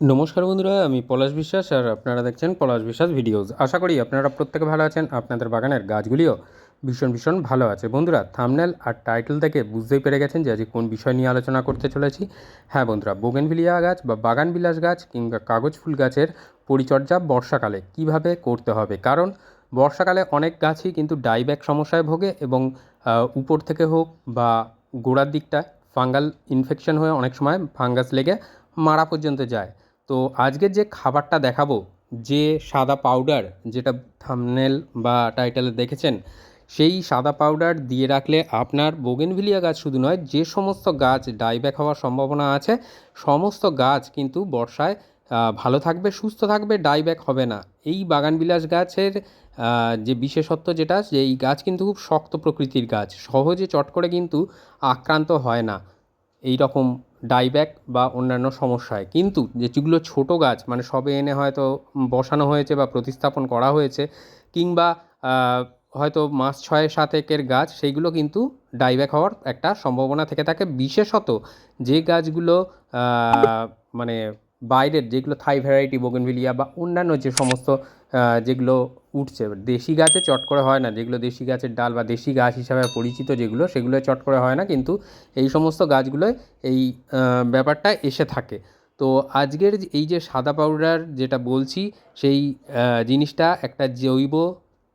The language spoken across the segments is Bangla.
নমস্কার বন্ধুরা, আমি পলাশ বিশ্বাস আর আপনারা দেখছেন পলাশ বিশ্বাস ভিডিওস। আশা করি আপনারা প্রত্যেকে ভালো আছেন, আপনাদের বাগানের গাছগুলিও ভীষণ ভীষণ ভালো আছে। বন্ধুরা থামনেল আর টাইটেল থেকে বুঝতেই পেরে গেছেন যে আজকে কোন বিষয় নিয়ে আলোচনা করতে চলেছি। হ্যাঁ বন্ধুরা, বোগেনভিলিয়া গাছ বা বাগান বিলাস গাছ কিংবা কাগজ ফুল গাছের পরিচর্যা বর্ষাকালে কীভাবে করতে হবে? কারণ বর্ষাকালে অনেক গাছই কিন্তু ডাইব্যাক সমস্যায় ভোগে এবং উপর থেকে হোক বা গোড়ার দিকটা ফাঙ্গাল ইনফেকশন হয়ে অনেক সময় ফাঙ্গাস লেগে মারা পর্যন্ত যায়। তো আজকের যে খাবারটা দেখাবো, যে সাদা পাউডার যেটা থামনেল বা টাইটেলে দেখেছেন, সেই সাদা পাউডার দিয়ে রাখলে আপনার বোগেনভিলিয়া গাছ শুধু নয়, যে সমস্ত গাছ ডাইব্যাক হওয়ার সম্ভাবনা আছে, সমস্ত গাছ কিন্তু বর্ষায় ভালো থাকবে, সুস্থ থাকবে ডাইব্যাক হবে না। এই বাগানবিলাস গাছের যে বিশেষত্ব যেটা যে এই গাছ কিন্তু খুব শক্ত প্রকৃতির গাছ, সহজে চট করে কিন্তু আক্রান্ত হয় না। এই রকম ডাইব্যাক বা অন্যান্য সমস্যায়। কিন্তু যে যেগুলো ছোটো গাছ মানে সবে এনে হয়তো বসানো হয়েছে বা প্রতিস্থাপন করা হয়েছে, কিংবা হয়তো মাস ছয় সাতেকের গাছ সেইগুলো কিন্তু ডাইব্যাক হওয়ার একটা সম্ভাবনা থেকে থাকে। বিশেষত যে গাছগুলো মানে বাইরের যেগুলো থাই ভ্যারাইটি বোগেনভিলিয়া বা অন্যান্য যে সমস্ত যেগুলো উঠছে দেশি গাছে চট করে হয় না, যেগুলো দেশি গাছের ডাল বা দেশি গাছ হিসাবে পরিচিত যেগুলো, সেগুলো চট করে হয় না, কিন্তু এই সমস্ত গাছগুলোয় এই ব্যাপারটা এসে থাকে। তো আজকের এই যে সাদা পাউডার যেটা বলছি, সেই জিনিসটা একটা জৈব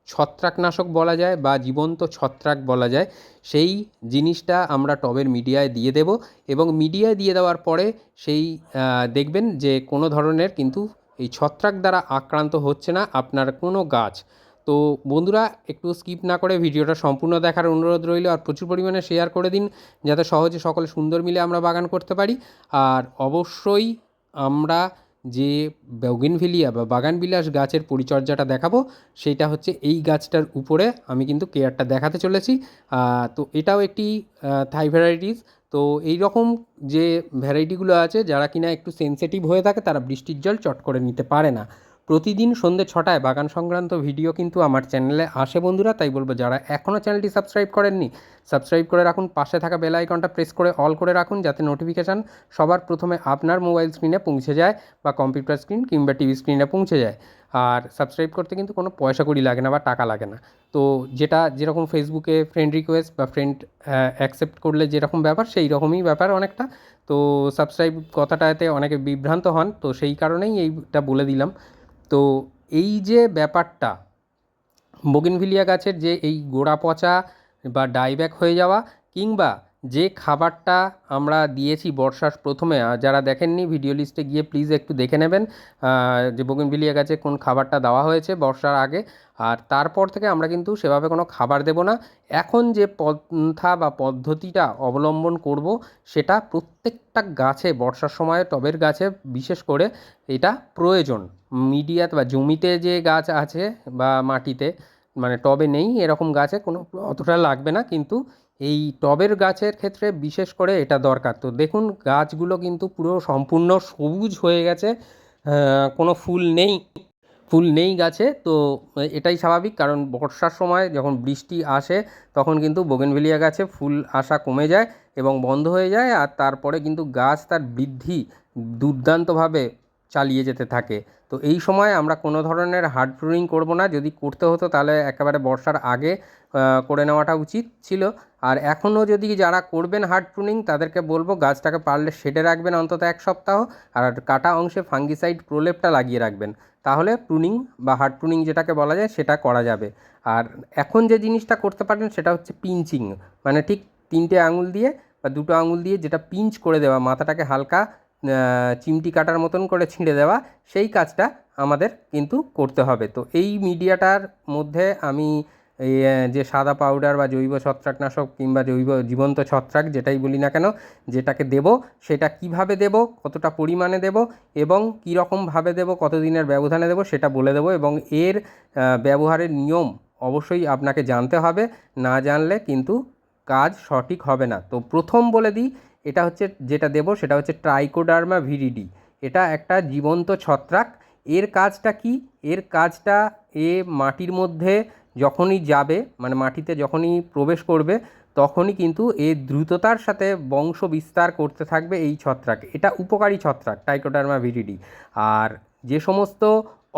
ছত্রাকনাশক বলা যায় বা জীবন্ত ছত্রাক বলা যায়, সেই জিনিসটা আমরা টবের মিডিয়ায় দিয়ে দেব এবং মিডিয়ায় দিয়ে দেওয়ার পরে সেই দেখবেন যে কোনো ধরনের কিন্তু এই ছত্রাক দ্বারা আক্রান্ত হচ্ছে না আপনার কোনো গাছ। তো বন্ধুরা, একটু স্কিপ না করে ভিডিওটা সম্পূর্ণ দেখার অনুরোধ রইল আর প্রচুর পরিমাণে শেয়ার করে দিন যাতে সহজে সকলে সুন্দর মিলে আমরা বাগান করতে পারি। আর অবশ্যই আমরা যে বগেনভিলিয়া বা বাগানবিলাস গাছের পরিচর্যাটা দেখাবো, সেটা হচ্ছে এই গাছটার উপরে আমি কিন্তু কেয়ারটা দেখাতে চলেছি। তো এটাও একটি থাই ভ্যারাইটিস। তো এই রকম যে ভ্যারাইটিগুলো আছে, যারা কিনা একটু সেন্সিটিভ হয়ে থাকে, তারা বৃষ্টির জল চট করে নিতে পারে না। প্রতিদিন সন্ধ্যে ছটায় বাগান সংক্রান্ত ভিডিও কিন্তু আমার চ্যানেলে আসে বন্ধুরা, তাই বলব যারা এখনও চ্যানেলটি সাবস্ক্রাইব করেননি, সাবস্ক্রাইব করে রাখুন, পাশে থাকা বেল আইকনটা প্রেস করে অল করে রাখুন যাতে নোটিফিকেশান সবার প্রথমে আপনার মোবাইল স্ক্রিনে পৌঁছে যায় বা কম্পিউটার স্ক্রিন কিংবা টিভি স্ক্রিনে পৌঁছে যায়। আর সাবস্ক্রাইব করতে কিন্তু কোনো পয়সা কড়ি লাগে না বা টাকা লাগে না। তো যেটা যেরকম ফেসবুকে ফ্রেন্ড রিকোয়েস্ট বা ফ্রেন্ড অ্যাকসেপ্ট করলে যেরকম ব্যাপার, সেই রকমই ব্যাপার অনেকটা। তো সাবস্ক্রাইব কথাটাতে অনেকে বিভ্রান্ত হন, তো সেই কারণেই এইটা বলে দিলাম। তো এই যে ব্যাপারটা, বোগেনভিলিয়া গাছের যে এই গোড়া পচা বা ডাইব্যাক হয়ে যাওয়া কিংবা যে খাবারটা আমরা দিয়েছি বর্ষার প্রথমে যারা দেখেননি ভিডিও লিস্টে গিয়ে প্লিজ একটু দেখে নেবেন যে বোগেনভিলিয়া গাছে কোন খাবারটা দেওয়া হয়েছে বর্ষার আগে। আর তারপর থেকে আমরা কিন্তু সেভাবে কোনো খাবার দেব না। এখন যে পন্থা বা পদ্ধতিটা অবলম্বন করব, সেটা প্রত্যেকটা গাছে, বর্ষার সময় টবের গাছে বিশেষ করে এটা প্রয়োজন। মিডিয়াতে বা জমিতে যে গাছ আছে বা মাটিতে মানে টবে নেই এরকম গাছে কোনো অতটা লাগবে না, কিন্তু এই টবের গাছের ক্ষেত্রে বিশেষ করে এটা দরকার। তো দেখুন, গাছগুলো কিন্তু পুরো সম্পূর্ণ সবুজ হয়ে গেছে কোনো ফুল নেই ফুল নেই গাছে। তো এটাই স্বাভাবিক, কারণ বর্ষার সময় যখন বৃষ্টি আসে, তখন কিন্তু বোগেনভেলিয়া গাছে ফুল আসা কমে যায় এবং বন্ধ হয়ে যায়, আর তারপরে কিন্তু গাছ তার বৃদ্ধি দুর্দান্তভাবে চালিয়ে যেতে থাকে। তো এই সময় আমরা কোনো ধরনের হার্ড প্রুনিং করব না, যদি করতে হতো তাহলে একেবারে বর্ষার আগে করে নেওয়াটা উচিত ছিল। আর এখনও যদি যারা করবেন হার্ড প্রুনিং, তাদেরকে বলব গাছটাকে পারলে শেডে রাখবেন অন্তত এক সপ্তাহ আর কাটা অংশে ফাঙ্গিসাইড প্রলেপটা লাগিয়ে রাখবেন। তাহলে প্রুনিং বা হার্ড প্রুনিং যেটাকে বলা যায় সেটা করা যাবে। আর এখন যে জিনিসটা করতে পারেন সেটা হচ্ছে পিঞ্চিং মানে ঠিক তিনটে আঙুল দিয়ে বা দুটো আঙুল দিয়ে যেটা পিঞ্চ করে দেওয়া, মাথাটাকে হালকা চিমটি কাটার মতন করে ছিঁড়ে দেওয়া, সেই কাজটা আমাদের কিন্তু করতে হবে। তো এই মিডিয়াটার মধ্যে আমি এই যে সাদা পাউডার বা জৈব ছত্রাকনাশক কিংবা জৈব জীবন্ত ছত্রাক যেটাই বলি না কেন, যেটাকে দেব, সেটা কীভাবে দেব, কতটা পরিমাণে দেব এবং কীরকমভাবে দেব, কতদিনের ব্যবধানে দেব সেটা বলে দেবো এবং এর ব্যবহারের নিয়ম অবশ্যই আপনাকে জানতে হবে, না জানলে কিন্তু কাজ সঠিক হবে না। তো প্রথম বলে দিই, এটা হচ্ছে যেটা দেব সেটা হচ্ছে ট্রাইকোডার্মা ভিরিডি এটা একটা জীবন্ত ছত্রাক। এর কাজটা কি? এর কাজটা এ মাটির মধ্যে যখনই যাবে মানে মাটিতে যখনই প্রবেশ করবে, তখনই কিন্তু এর দ্রুততার সাথে বংশ বিস্তার করতে থাকবে এই ছত্রাক। এটা উপকারী ছত্রাক টাইকোডার্মা ভিরিডি আর যে সমস্ত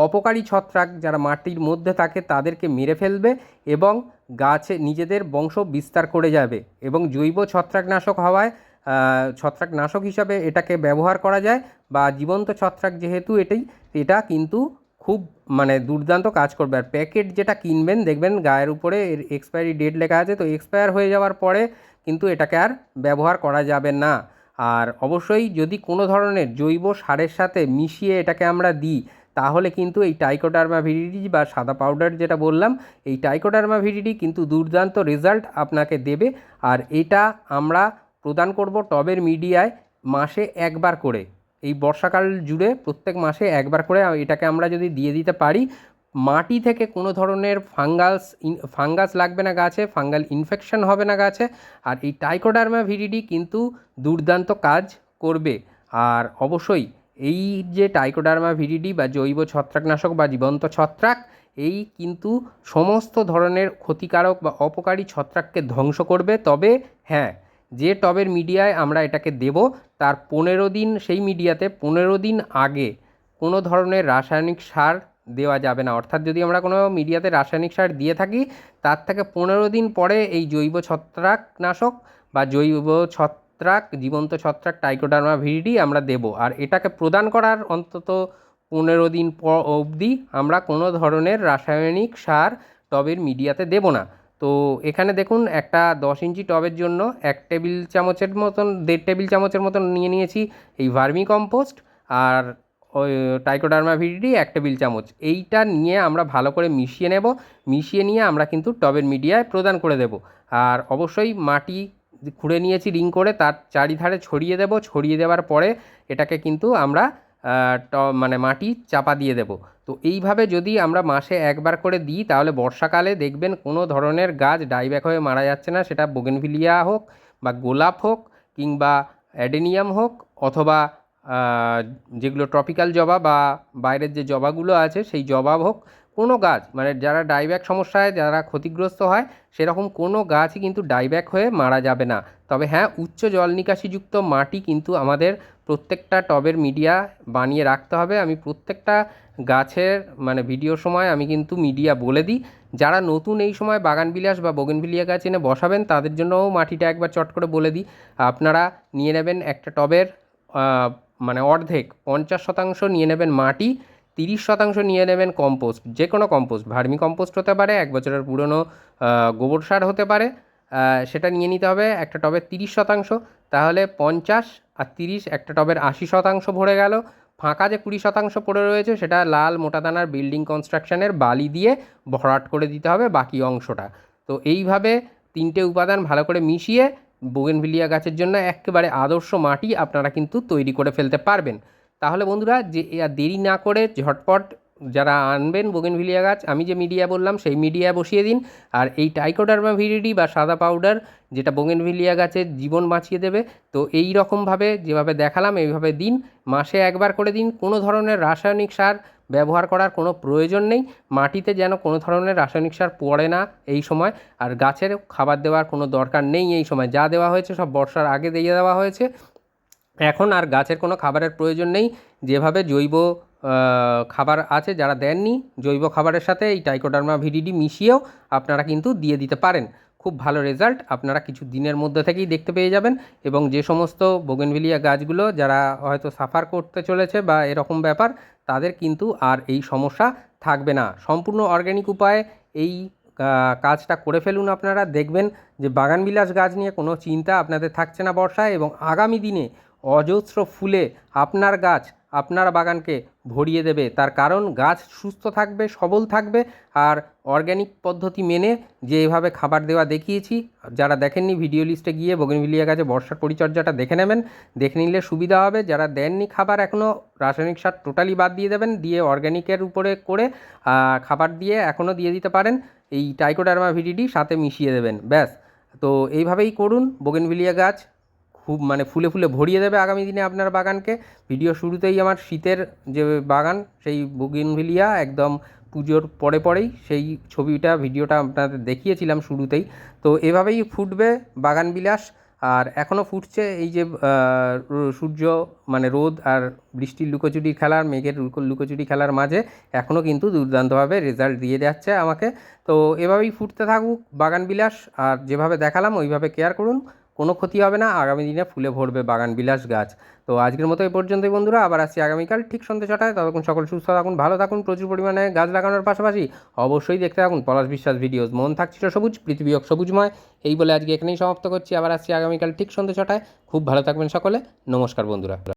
অপকারী ছত্রাক যারা মাটির মধ্যে থাকে, তাদেরকে মেরে ফেলবে এবং গাছে নিজেদের বংশ বিস্তার করে যাবে এবং জৈব ছত্রাকনাশক হওয়ায় ছত্রাকনাশক হিসাবে এটাকে ব্যবহার করা যায় বা জীবন্ত ছত্রাক যেহেতু এটাই, এটা কিন্তু খুব মানে দুর্দান্ত কাজ করবে। আর প্যাকেট যেটা কিনবেন, দেখবেন গায়ের উপরে এর এক্সপায়ারি ডেট লেখা আছে, তো এক্সপায়ার হয়ে যাওয়ার পরে কিন্তু এটাকে আর ব্যবহার করা যাবে না। আর অবশ্যই যদি কোনো ধরনের জৈব সারের সাথে মিশিয়ে এটাকে আমরা দিই, তাহলে কিন্তু এই টাইকোডার্মা ভিডিডি বা সাদা পাউডার যেটা বললাম, এই টাইকোডার্মা ভিডিডি কিন্তু দুর্দান্ত রেজাল্ট আপনাকে দেবে। আর এটা আমরা প্রদান করব টবের মিডিয়ায় মাসে একবার করে। এই বর্ষাকাল জুড়ে প্রত্যেক মাসে একবার করে এটাকে আমরা যদি দিয়ে দিতে পারি, মাটি থেকে কোনো ধরনের ফাঙ্গাস ফাঙ্গাস লাগবে না গাছে, ফাঙ্গাল ইনফেকশন হবে না গাছে, আর এই টাইকোডার্মা ভিডিডি কিন্তু দুর্দান্ত কাজ করবে। আর অবশ্যই এই যে টাইকোডার্মা ভিডিডি বা জৈব ছত্রাকনাশক বা জীবন্ত ছত্রাক, এই কিন্তু সমস্ত ধরনের ক্ষতিকারক বা অপকারী ছত্রাককে ধ্বংস করবে। তবে হ্যাঁ যে টবের মিডিয়ায় আমরা এটাকে দেব তার পনেরো দিন সেই মিডিয়াতে পনেরো দিন আগে কোনো ধরনের রাসায়নিক সার দেওয়া যাবে না। অর্থাৎ যদি আমরা কোনো মিডিয়াতে রাসায়নিক সার দিয়ে থাকি, তার থেকে পনেরো দিন পরে এই জৈব ছত্রাকনাশক বা জৈব ছত্রাক, জীবন্ত ছত্রাক টাইকোডার্মা ভিডি আমরা দেব। আর এটাকে প্রদান করার অন্তত পনেরো দিন পর অবধি আমরা কোনো ধরনের রাসায়নিক সার টবের মিডিয়াতে দেব না। তো এখানে দেখুন একটা দশ ইঞ্চি টবের জন্য এক টেবিল চামচের মতন, দেড় টেবিল চামচের মতন নিয়ে নিয়েছি এই ভার্মি কম্পোস্ট আর ওই টাইকোডার্মা ভিডিডি এক টেবিল চামচ। এইটা নিয়ে আমরা ভালো করে মিশিয়ে নেব। মিশিয়ে নিয়ে আমরা কিন্তু টবের মিডিয়ায় প্রদান করে দেব। আর অবশ্যই মাটি খুঁড়ে নিয়েছি রিং করে, তার চারিধারে ছড়িয়ে দেব। ছড়িয়ে দেওয়ার পরে এটাকে কিন্তু আমরা মানে মাটি চাপা দিয়ে দেব। তো এইভাবে যদি আমরা মাসে একবার করে দিই, তাহলে বর্ষাকালে দেখবেন কোনো ধরনের গাছ ডাইব্যাক হয়ে মারা যাচ্ছে না। সেটা বোগেনভিলিয়া হোক বা গোলাপ হোক কিংবা অ্যাডেনিয়াম হোক অথবা যেগুলো ট্রপিক্যাল জবা বা বাইরের যে জবাগুলো আছে, সেই জবা হোক, কোনো গাছ মানে যারা ডাইব্যাক সমস্যায় যারা ক্ষতিগ্রস্ত হয়, সেরকম কোনো গাছই কিন্তু ডাইব্যাক হয়ে মারা যাবে না। তবে হ্যাঁ উচ্চ জল নিকাশিযুক্ত মাটি কিন্তু আমাদের প্রত্যেকটা টবের মিডিয়া বানিয়ে রাখতে হবে। আমি প্রত্যেকটা গাছের মানে ভিডিওর সময় আমি কিন্তু মিডিয়া বলে দিই। যারা নতুন এই সময় বাগান বিলাস বা বগেনভিলিয়া গাছ এনে বসাবেন, তাদের জন্যও মাটিটা একবার চট করে বলে দিই। আপনারা নিয়ে নেবেন একটা টবের মানে অর্ধেক, পঞ্চাশ শতাংশ নিয়ে নেবেন মাটি, তিরিশ শতাংশ নিয়ে নেবেন কম্পোস্ট যে কোনো কম্পোস্ট, ভার্মি কম্পোস্ট হতে পারে, এক বছরের পুরনো গোবর সার হতে পারে। সেটা নিয়ে নিতে হবে একটা টবের তিরিশ শতাংশ, তাহলে পঞ্চাশ আর তিরিশ একটা টবের আশি শতাংশ ভরে গেল। ফাঁকা যে কুড়ি শতাংশ পড়ে রয়েছে, সেটা লাল মোটাদানার বিল্ডিং কনস্ট্রাকশনের বালি দিয়ে ভরাট করে দিতে হবে বাকি অংশটা। তো এইভাবে তিনটে উপাদান ভালো করে মিশিয়ে বোগেনভিলিয়া গাছের জন্য একেবারে আদর্শ মাটি আপনারা কিন্তু তৈরি করে ফেলতে পারবেন। তাহলে বন্ধুরা, যে দেরি না করে ঝটপট যারা আনবেন বোগেনভিলিয়া গাছ, আমি যে মিডিয়া বললাম, সেই মিডিয়া বসিয়ে দিন। আর এই টাইকোডার্মা ভিরিডি বা সাদা পাউডার, যেটা বোগেনভিলিয়া গাছের জীবন বাঁচিয়ে দেবে, তো এই রকমভাবে যেভাবে দেখালাম, এইভাবে দিন। মাসে একবার করে দিন, কোনো ধরনের রাসায়নিক সার ব্যবহার করার কোনো প্রয়োজন নেই। মাটিতে যেন কোনো ধরনের রাসায়নিক সার পড়ে না এই সময়, আর গাছের খাবার দেওয়ার কোনো দরকার নেই এই সময়। যা দেওয়া হয়েছে, সব বর্ষার আগে দিয়ে দেওয়া হয়েছে। এখন আর গাছের কোনো খাবারের প্রয়োজন নেই। যেভাবে জৈব খাবার আছে, যারা দেননি, জৈব খাবারের সাথে এই টাইকোডার্মা ভিডিডি মিশিয়েও আপনারা কিন্তু দিয়ে দিতে পারেন। খুব ভালো রেজাল্ট আপনারা কিছু দিনের মধ্যে থেকেই দেখতে পেয়ে যাবেন এবং যে সমস্ত বোগেনভিলিয়া গাছগুলো যারা হয়তো সাফার করতে চলেছে বা এরকম ব্যাপার, তাদের কিন্তু আর এই সমস্যা থাকবে না। সম্পূর্ণ অর্গ্যানিক উপায়ে এই কাজটা করে ফেলুন আপনারা। দেখবেন যে বাগানবিলাস গাছ নিয়ে কোনো চিন্তা আপনাদের থাকছে না বর্ষায় এবং আগামী দিনে অজস্র ফুলে আপনার গাছ আপনার বাগানকে ভরিয়ে দেবে। তার কারণ গাছ সুস্থ থাকবে, সবল থাকবে আর অর্গ্যানিক পদ্ধতি মেনে যেভাবে খাবার দেওয়া দেখিয়েছি, যারা দেখেননি ভিডিও লিস্টে গিয়ে বগেনভিলিয়া গাছে বর্ষার পরিচর্যাটা দেখে নেবেন। দেখে নিলে সুবিধা হবে। যারা দেননি খাবার এখনও রাসায়নিক সার টোটালি বাদ দিয়ে দেবেন, দিয়ে অর্গ্যানিকের উপরে করে খাবার দিয়ে এখনও দিয়ে দিতে পারেন। এই টাইকোডার্মা ভিডিডি সাথে মিশিয়ে দেবেন। ব্যাস। তো এইভাবেই করুন বোগেনভিলিয়া গাছ। খুব মানে ফুলে ফুলে ভরিয়ে দেবে আগামী দিনে আপনার বাগানকে। ভিডিও শুরুতেই আমার শীতের যে বাগান, সেই বুগিনভিলিয়া একদম পুজোর পরে পরেই সেই ছবিটা, ভিডিওটা আপনাদের দেখিয়েছিলাম শুরুতেই। তো এভাবেই ফুটবে বাগান বিলাস। আর এখনও ফুটছে এই যে সূর্য মানে রোদ আর বৃষ্টির লুকোচুরি খেলার, মেঘের লুকোচুরি খেলার মাঝে এখনও কিন্তু দুর্দান্তভাবে রেজাল্ট দিয়ে যাচ্ছে আমাকে। তো এভাবেই ফুটতে থাকুক বাগান বিলাস। আর যেভাবে দেখালাম, ওইভাবে কেয়ার করুন। কোনো ক্ষতি হবে না। আগামী দিনে ফুলে ভরবে বাগান বিলাস গাছ। তো আজকের মতো এই পর্যন্তই বন্ধুরা। আবার আসছি আগামীকাল ঠিক সন্ধ্যে ছটায়। ততক্ষণ সকল সুস্থ থাকুন, ভালো থাকুন, প্রচুর পরিমাণে গাছ লাগানোর পাশাপাশি অবশ্যই দেখতে থাকুন পলাশ বিশ্বাস ভিডিওস। মন থাকছিল সবুজ, পৃথিবী সবুজময়। এই বলে আজকে এখানেই সমাপ্ত করছি। আবার আসছি আগামীকাল ঠিক সন্ধ্যে ছটায়। খুব ভালো থাকবেন সকলে। নমস্কার বন্ধুরা।